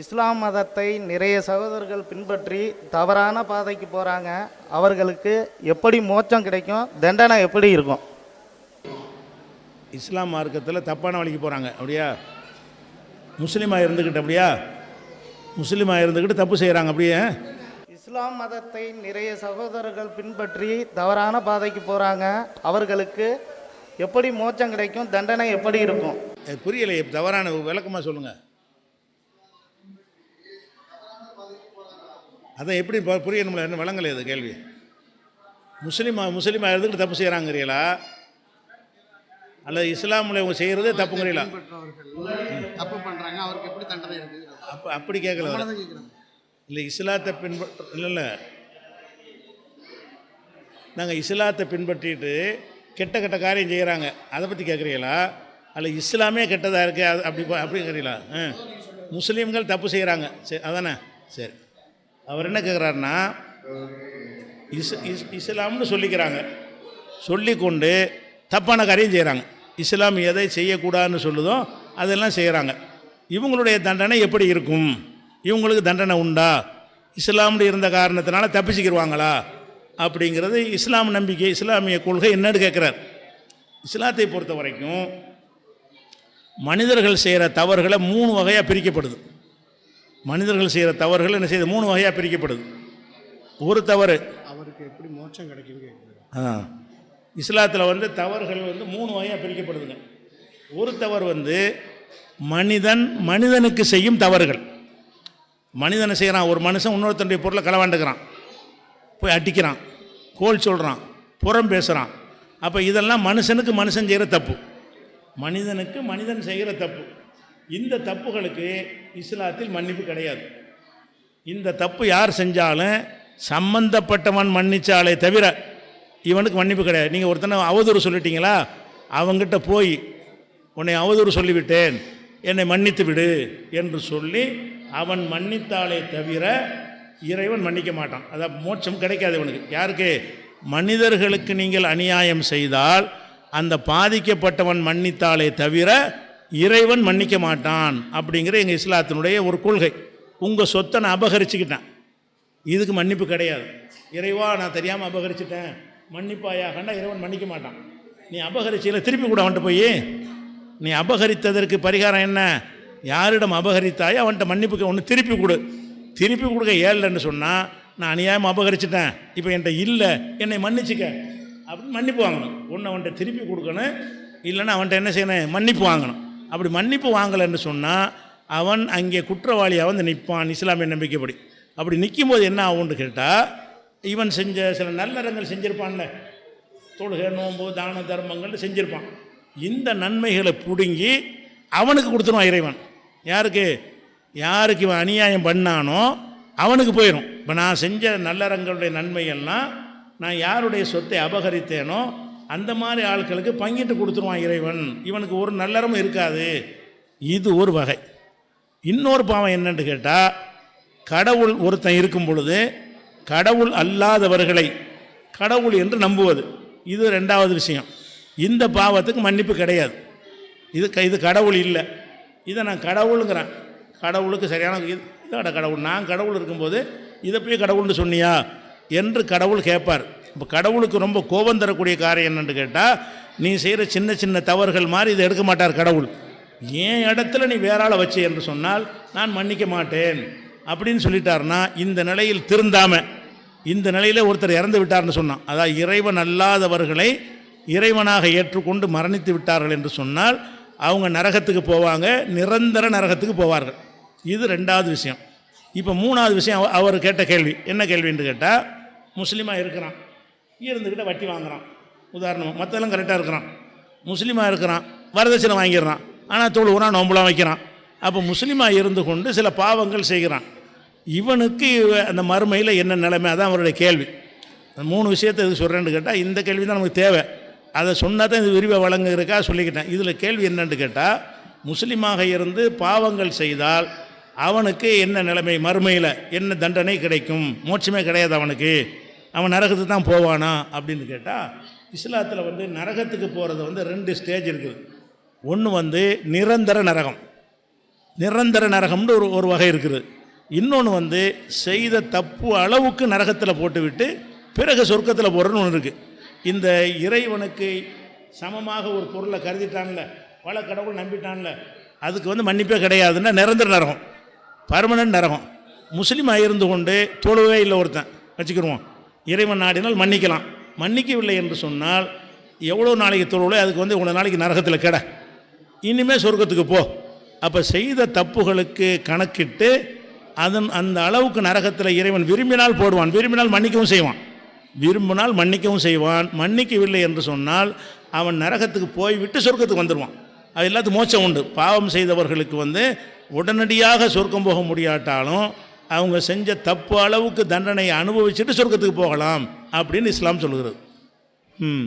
இஸ்லாம் மதத்தை நிறைய சகோதரர்கள் பின்பற்றி தவறான பாதைக்கு போகிறாங்க அவர்களுக்கு எப்படி மோட்சம் கிடைக்கும்? தண்டனை எப்படி இருக்கும்? இஸ்லாம் மார்க்கத்தில் தப்பான வழிக்கு போகிறாங்க அப்படியா? முஸ்லீமாக இருந்துக்கிட்டு அப்படியா? முஸ்லீமாக இருந்துக்கிட்டு தப்பு செய்கிறாங்க அப்படியே. இஸ்லாம் மதத்தை நிறைய சகோதரர்கள் பின்பற்றி தவறான பாதைக்கு போகிறாங்க அவர்களுக்கு எப்படி மோட்சம் கிடைக்கும்? தண்டனை எப்படி இருக்கும்? அது புரியலையே தவறான விளக்கமாக சொல்லுங்கள் அதான் எப்படி புரியணும்ல? என்ன விளங்கலை அது கேள்வி. முஸ்லீமா முஸ்லீமாக இருந்துக்கிட்டு தப்பு செய்கிறாங்கிறீங்களா அல்லது இஸ்லாமில் இவங்க செய்கிறது தப்புங்கிறீங்களா? தப்பு பண்றாங்க அவருக்கு எப்படி தண்டனை இருக்கு? அப்போ அப்படி கேட்கல இல்லை இஸ்லாத்தை பின்பற்ற இல்லை இல்லை. நாங்கள் இஸ்லாத்தை பின்பற்றிட்டு கெட்ட கெட்ட காரியம் செய்கிறாங்க அதை பற்றி கேட்குறீங்களா? அல்ல இஸ்லாமே கெட்டதாக இருக்குது அது அப்படி பா- அப்படி கேட்குறீங்களா ஆ. முஸ்லீம்கள் தப்பு செய்கிறாங்க சரி அதானே? சரி. அவர் என்ன கேட்குறாருன்னா இஸ் இஸ் இஸ்லாம்னு சொல்லிக்கிறாங்க. சொல்லிக்கொண்டு தப்பான காரியம் செய்கிறாங்க இஸ்லாம் எதை செய்யக்கூடாதுன்னு சொல்லுதோ அதெல்லாம் செய்கிறாங்க இவங்களுடைய தண்டனை எப்படி இருக்கும்? இவங்களுக்கு தண்டனை உண்டா? இஸ்லாம்னு இருந்த காரணத்தினால தப்பிச்சுக்கிடுவாங்களா அப்படிங்கிறது இஸ்லாம் நம்பிக்கை இஸ்லாமிய கொள்கை என்னன்னு கேட்குறார் இஸ்லாத்தை பொறுத்த வரைக்கும் மனிதர்கள் செய்கிற தவறுகளை மூணு வகையாக பிரிக்கப்படுது. மனிதர்கள் செய்கிற தவறுகள் என்ன செய்யுது? மூணு வகையாக பிரிக்கப்படுது. ஒரு தவறு. அவருக்கு எப்படி மோட்சம் கேட்குறேன் ஆ. இஸ்லாத்தில் வந்து தவறுகள் வந்து மூணு வகையாக பிரிக்கப்படுதுங்க. ஒரு தவறு வந்து மனிதன் மனிதனுக்கு செய்யும் தவறுகள். மனிதனை செய்கிறான் ஒரு மனுஷன் இன்னொருத்தனுடைய பொருளை களவாண்டுக்கிறான். போய் அடிக்கிறான் கோல் சொல்கிறான் புறம் பேசுகிறான் அப்போ இதெல்லாம் மனுஷனுக்கு மனுஷன் செய்கிற தப்பு. மனிதனுக்கு மனிதன் செய்கிற தப்பு. இந்த தப்புகளுக்கு இஸ்லாத்தில் மன்னிப்பு கிடையாது. இந்த தப்பு யார் செஞ்சாலும் சம்பந்தப்பட்டவன் மன்னிச்சாலே தவிர இவனுக்கு மன்னிப்பு கிடையாது. நீங்கள் ஒருத்தனை அவதூறு சொல்லிட்டீங்களா? அவங்ககிட்ட போய் உன்னை அவதூறு சொல்லிவிட்டேன். என்னை மன்னித்து விடு என்று சொல்லி அவன் மன்னித்தாலே தவிர இறைவன் மன்னிக்க மாட்டான். அதான் மோட்சம் கிடைக்காது இவனுக்கு. யாருக்கு? மனிதர்களுக்கு நீங்கள் அநியாயம் செய்தால் அந்த பாதிக்கப்பட்டவன் மன்னித்தாலே தவிர இறைவன் மன்னிக்க மாட்டான் அப்படிங்கிற எங்கள் இஸ்லாத்தினுடைய ஒரு கொள்கை. உங்கள் சொத்தை நான் அபகரிச்சுக்கிட்டேன். இதுக்கு மன்னிப்பு கிடையாது. இறைவா நான் தெரியாமல் அபகரிச்சிட்டேன். மன்னிப்பாயாகண்டா இறைவன் மன்னிக்க மாட்டான். நீ அபகரிச்சியில் திருப்பி கூட அவன்கிட்ட போய் நீ அபகரித்ததற்கு பரிகாரம் என்ன? யாரிடம் அபகரித்தாயோ அவன்கிட்ட மன்னிப்புக்கு ஒன்று திருப்பி கொடு. திருப்பி கொடுக்க ஏழன்னு சொன்னால் நான் அநியாயம் அபகரிச்சிட்டேன். இப்போ என்கிட்ட இல்லை என்னை மன்னிச்சுக்க. அப்படின்னு மன்னிப்பு வாங்கணும். ஒன்று அவன்கிட்ட திருப்பி கொடுக்கணும். இல்லைன்னா அவன்கிட்ட என்ன செய்யணும்? மன்னிப்பு வாங்கணும். அப்படி மன்னிப்பு வாங்கலைன்னு சொன்னால் அவன் அங்கே குற்றவாளியாக வந்து நிற்பான். இஸ்லாமிய நம்பிக்கைப்படி. அப்படி நிற்கும் போது என்ன ஆகும்னு கேட்டால் இவன் செஞ்ச சில நல்லறங்கள் செஞ்சுருப்பான்ல. தொழுகை நோம்பு தான தர்மங்கள் செஞ்சுருப்பான். இந்த நன்மைகளை பிடுங்கி அவனுக்கு கொடுத்துருவான் இறைவன். யாருக்கு? யாருக்கு இவன் அநியாயம் பண்ணானோ அவனுக்கு போயிடும் இப்போ நான் செஞ்ச நல்லறங்களுடைய நன்மைகள்லாம் நான் யாருடைய சொத்தை அபகரித்தேனோ அந்த மாதிரி ஆட்களுக்கு பங்கிட்டு கொடுத்துருவான் இறைவன். இவனுக்கு ஒரு நல்லறமும் இருக்காது. இது ஒரு வகை. இன்னொரு பாவம் என்னன்னு கேட்டால் கடவுள் ஒருத்தன் இருக்கும் பொழுது கடவுள் அல்லாதவர்களை கடவுள் என்று நம்புவது. இது ரெண்டாவது விஷயம். இந்த பாவத்துக்கு மன்னிப்பு கிடையாது. இது க- இது கடவுள் இல்லை. இதை நான் கடவுளுங்கிறேன். கடவுளுக்கு சரியான இது இதோட கடவுள். நான் கடவுள் இருக்கும்போது இதை போய் கடவுள்னு சொன்னியா? என்று கடவுள் கேட்பார். இப்போ கடவுளுக்கு ரொம்ப கோபம் தரக்கூடிய காரியம் என்னென்னு கேட்டால் நீ செய்கிற சின்ன சின்ன தவறுகள் மாதிரி இதை எடுக்க மாட்டார் கடவுள். என் இடத்துல நீ வேற ஆளை வச்சு என்று சொன்னால் நான் மன்னிக்க மாட்டேன் அப்படின்னு சொல்லிட்டாருன்னா இந்த நிலையில் திருந்தாம இந்த நிலையில் ஒருத்தர் இறந்து விட்டார்னு சொன்னான். அதாவது இறைவன் அல்லாதவர்களை இறைவனாக ஏற்றுக்கொண்டு மரணித்து விட்டார்கள் என்று சொன்னால் அவங்க நரகத்துக்கு போவாங்க நிரந்தர நரகத்துக்கு போவார்கள். இது ரெண்டாவது விஷயம். இப்போ மூணாவது விஷயம் அவ- அவர் கேட்ட கேள்வி. என்ன கேள்வின்னு கேட்டால் முஸ்லீமாக இருக்கிறான். இருந்துக்கிட்ட வட்டி வாங்குறான். உதாரணம் மற்றெல்லாம் கரெக்டாக இருக்கிறான். முஸ்லீமாக இருக்கிறான் வரதட்சணை வாங்கிடுறான். ஆனால் தொழுகிறான் நோம்புலாம் வைக்கிறான். அப்போ முஸ்லீமாக இருந்து கொண்டு சில பாவங்கள் செய்கிறான். இவனுக்கு அந்த மறுமையில் என்ன நிலைமை? அதான் அவருடைய கேள்வி. அந்த மூணு விஷயத்தை இது சொல்கிறேன்னு கேட்டால் இந்த கேள்வி தான் நமக்கு தேவை. அதை சொன்னால் தான் இது விரிவாக வழங்குறக்கா சொல்லிக்கிட்டேன். இதில் கேள்வி என்னன்னு கேட்டால் முஸ்லீமாக இருந்து பாவங்கள் செய்தால் அவனுக்கு என்ன நிலைமை? மறுமையில் என்ன தண்டனை கிடைக்கும்? மோட்சமே கிடையாது அவனுக்கு. அவன் நரகத்துக்கு தான் போவானா அப்படின்னு கேட்டால் இஸ்லாத்தில் வந்து நரகத்துக்கு போகிறது வந்து ரெண்டு ஸ்டேஜ் இருக்குது ஒன்று வந்து நிரந்தர நரகம். நிரந்தர நரகம்னு ஒரு ஒரு வகை இருக்குது. இன்னொன்று வந்து செய்த தப்பு அளவுக்கு நரகத்தில் போட்டுவிட்டு பிறகு சொர்க்கத்தில் போடுறன்னு ஒன்று இருக்குது இந்த இறைவனுக்கு சமமாக ஒரு பொருளை கருதிட்டான்ல பல கடவுள் நம்பிட்டான்ல அதுக்கு வந்து மன்னிப்பே கிடையாதுன்னா நிரந்தர நரகம். பர்மனன்ட் நரகம். முஸ்லீமாக இருந்து கொண்டு தொழுவே இல்லை ஒருத்தன். வச்சுக்கிடுவோம் இறைவன் நாடினால் மன்னிக்கலாம். மன்னிக்கவில்லை என்று சொன்னால் எவ்வளோ நாளைக்கு தொழுவோ அதுக்கு வந்து இவ்வளோ நாளைக்கு நரகத்தில் கிட. இனிமேல் சொர்க்கத்துக்கு போ. அப்போ செய்த தப்புகளுக்கு கணக்கிட்டு அதன் அந்த அளவுக்கு நரகத்தில் இறைவன் விரும்பினால் போடுவான். விரும்பினால் மன்னிக்கவும் செய்வான். விரும்பினால் மன்னிக்கவும் செய்வான். மன்னிக்கவில்லை என்று சொன்னால் அவன் நரகத்துக்கு போய் விட்டு சொர்க்கத்துக்கு வந்துடுவான் அது எல்லாத்துக்கும் மோச்சம் உண்டு. பாவம் செய்தவர்களுக்கு வந்து உடனடியாக சொர்க்கம் போக முடியாட்டாலும் அவங்க செஞ்ச தப்பு அளவுக்கு தண்டனையை அனுபவிச்சுட்டு சொர்க்கத்துக்கு போகலாம் அப்படின்னு இஸ்லாம் சொல்கிறது ம்.